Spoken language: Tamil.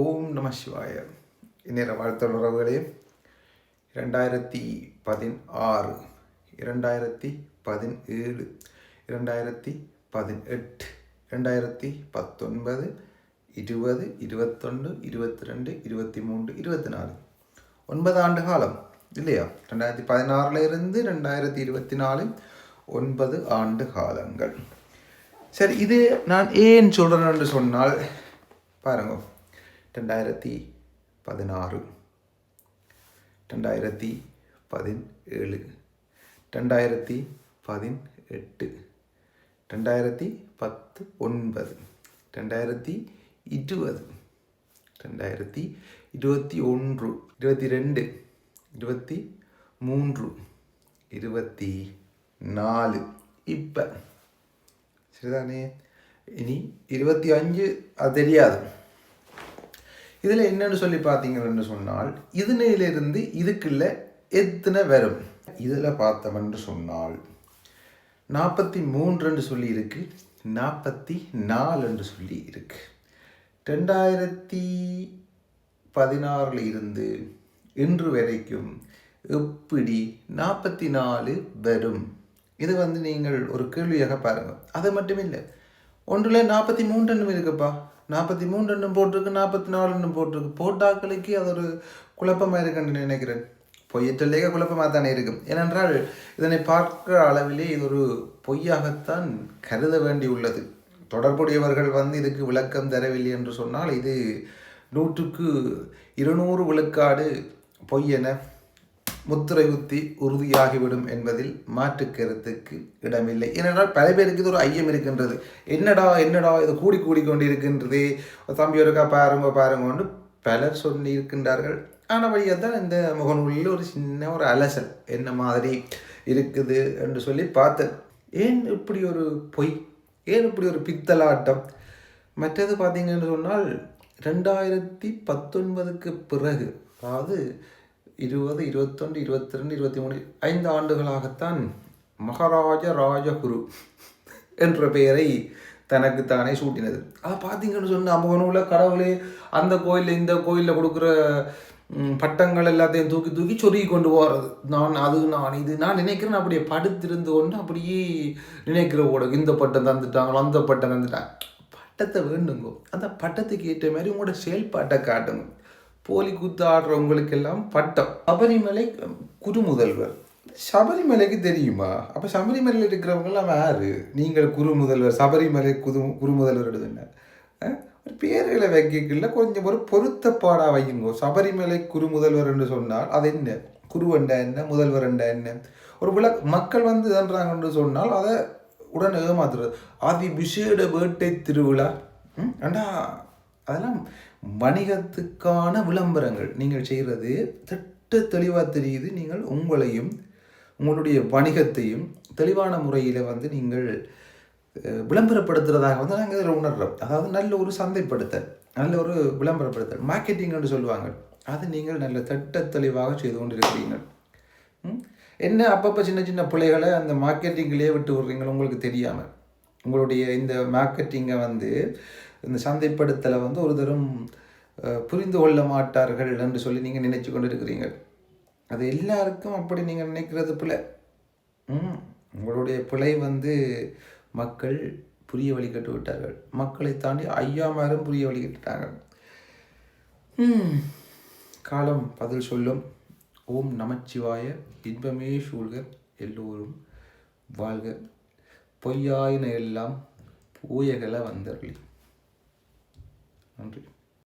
ஓம் நம சிவாய. இந்நேர வாழ்த்தல் உறவுகளே. இரண்டாயிரத்தி பதினாறு இரண்டாயிரத்தி பதினேழு இரண்டாயிரத்தி பதினெட்டு இரண்டாயிரத்தி பத்தொன்பது இருபது இருபத்தொன்று இருபத்தி ரெண்டு இருபத்தி மூன்று இருபத்தி நாலு ஒன்பது ஆண்டு காலம் இல்லையா? ரெண்டாயிரத்தி பதினாறுல இருந்து ரெண்டாயிரத்தி இருபத்தி நாலு ஒன்பது ஆண்டு காலங்கள். சரி இது நான் ஏன் சொல்கிறேன்னு சொன்னால் பாருங்கள் ரெண்டாயிரத்தி பதினாறு. ரெண்டாயிரத்தி பதினேழு. ரெண்டாயிரத்தி பதினெட்டு. ரெண்டாயிரத்தி பத்து ஒன்பது ரெண்டாயிரத்தி இருபது. ரெண்டாயிரத்தி இருபத்தி ஒன்று. இருபத்தி ரெண்டு. இருபத்தி மூன்று. இருபத்தி நாலு. இப்போ. சரிதானே? இனி இருபத்தி அஞ்சு அது தெரியாது. இதில் என்னன்னு சொல்லி பார்த்தீங்கன்னு சொன்னால் இதனையிலிருந்து இதுக்குள்ள எத்தனை வரும்? இதில் பார்த்தவன்று சொன்னால் நாற்பத்தி மூன்றுன்னு சொல்லி இருக்கு நாற்பத்தி நாலுன்னு சொல்லி இருக்கு ரெண்டாயிரத்தி பதினாறில் இருந்து இன்று வரைக்கும் எப்படி நாற்பத்தி நாலு வரும்? இது வந்து நீங்கள் ஒரு கேள்வியாக பாருங்கள் அது மட்டும் இல்லை ஒன்றில் நாற்பத்தி மூன்றுன்னு இருக்குப்பா. நாற்பத்தி மூணு போட்டிருக்கு நாற்பத்தி நாலு போட்டிருக்கு. போட்டாக்களுக்கு அது ஒரு குழப்பமாக இருக்குன்னு நினைக்கிறேன். பொய்யற்றலேக குழப்பமாக தானே இருக்கும் ஏனென்றால் இதனை பார்க்கிற அளவிலே இது ஒரு பொய்யாகத்தான் கருத வேண்டியுள்ளது தொடர்புடையவர்கள் வந்து இதுக்கு விளக்கம் தரவில்லை என்று சொன்னால் இது நூற்றுக்கு இருநூறு விழுக்காடு பொய்யென முத்திரை குத்தி உறுதியாகிவிடும் என்பதில் மாற்று கருத்துக்கு இடமில்லை. ஏனென்றால் பல பேருக்கு இது ஒரு ஐயம் இருக்கின்றது. என்னடா என்னடா இது கூடி கூடி கொண்டு இருக்கின்றது தம்பி ஒருக்கா பாருங்க பாருங்கன்னு பலர் சொல்லி இருக்கின்றார்கள் ஆனால் வழியாக தான் இந்த முகநூலில் ஒரு சின்ன ஒரு அலசல் என்ன மாதிரி இருக்குது என்று சொல்லி பார்த்தேன். ஏன் இப்படி ஒரு பொய்? ஏன் இப்படி ஒரு பித்தலாட்டம்? மற்றது பார்த்தீங்கன்னு சொன்னால் ரெண்டாயிரத்தி பத்தொன்பதுக்கு பிறகு அதாவது இருபது இருபத்தொன்று இருபத்தி ரெண்டு இருபத்தி மூணு ஐந்து ஆண்டுகளாகத்தான் மகாராஜ ராஜகுரு என்ற பெயரை தனக்கு தானே சூட்டினது. அதை பார்த்தீங்கன்னு சொன்ன உள்ள கடவுளே அந்த கோயிலில் இந்த கோயிலில் கொடுக்குற பட்டங்கள் எல்லாத்தையும் தூக்கி தூக்கி சொருகி கொண்டு போகிறது நான் அது நான் இது நான் நினைக்கிறேன் அப்படியே படுத்திருந்து கொண்டு அப்படியே நினைக்கிற கூட இந்த பட்டம் தந்துட்டாங்களோ அந்த பட்டம் தந்துட்டாங்க. பட்டத்தை வேண்டுங்கோ. அந்த பட்டத்துக்கு ஏற்ற மாதிரி உங்களோட செயல்பாட்டை காட்டுங்க. போலி கூத்து ஆடுறவங்களுக்கெல்லாம் பட்டம். சபரிமலை குரு முதல்வர் சபரிமலைக்கு தெரியுமா? அப்போ சபரிமலையில் இருக்கிறவங்கெல்லாம் யாரு? நீங்கள் குரு முதல்வர் சபரிமலை குது குறுமுதல்வர் என்ன ஒரு பேர்களை வைக்கல கொஞ்சம் ஒரு பொருத்தப்பாடாக வையுங்க. சபரிமலை குரு முதல்வர் என்று சொன்னால் அது என்ன? குருவண்டா என்ன? முதல்வர் என்ன? ஒரு விள மக்கள் வந்து என்று சொன்னால் அதை உடனே ஏமாத்துறது. ஆதி விசேட வேட்டை திருவிழா. அண்டா அதெல்லாம் வணிகத்துக்கான விளம்பரங்கள். நீங்கள் செய்கிறது திட்ட தெளிவாக தெரியுது. நீங்கள் உங்களையும் உங்களுடைய வணிகத்தையும் தெளிவான முறையில் வந்து நீங்கள் விளம்பரப்படுத்துறதாக வந்து நாங்கள் இதில் உணர்கிறோம் அதாவது நல்ல ஒரு சந்தைப்படுத்தல் நல்ல ஒரு விளம்பரப்படுத்தல் மார்க்கெட்டிங்னு சொல்லுவாங்க. அது நீங்கள் நல்ல திட்ட தெளிவாக செய்து கொண்டு இருக்கிறீங்க என்ன அப்பப்போ சின்ன சின்ன பிள்ளைகளை அந்த மார்க்கெட்டிங்லேயே விட்டு விடுறீங்களோ உங்களுக்கு தெரியாமல் உங்களுடைய இந்த மார்க்கெட்டிங்கை வந்து இந்த சந்தைப்படுத்தலை வந்து ஒரு தரம் புரிந்து கொள்ள மாட்டார்கள் என்று சொல்லி நீங்கள் நினைச்சு கொண்டு இருக்கிறீங்க அது எல்லாருக்கும் அப்படி நீங்கள் நினைக்கிறது பிள்ளை உங்களுடைய பிழை வந்து மக்கள் புரிய வழி கட்டு விட்டார்கள். மக்களை தாண்டி ஐயாமாரும் புரிய வழி கட்டுட்டாங்க காலம் பதில் சொல்லும். ஓம் நமச்சிவாய. இன்பமே சூழ்க. எல்லோரும் வாழ்க. பொய்யாயின எல்லாம் பூயகளை வந்தர்கள் நன்றி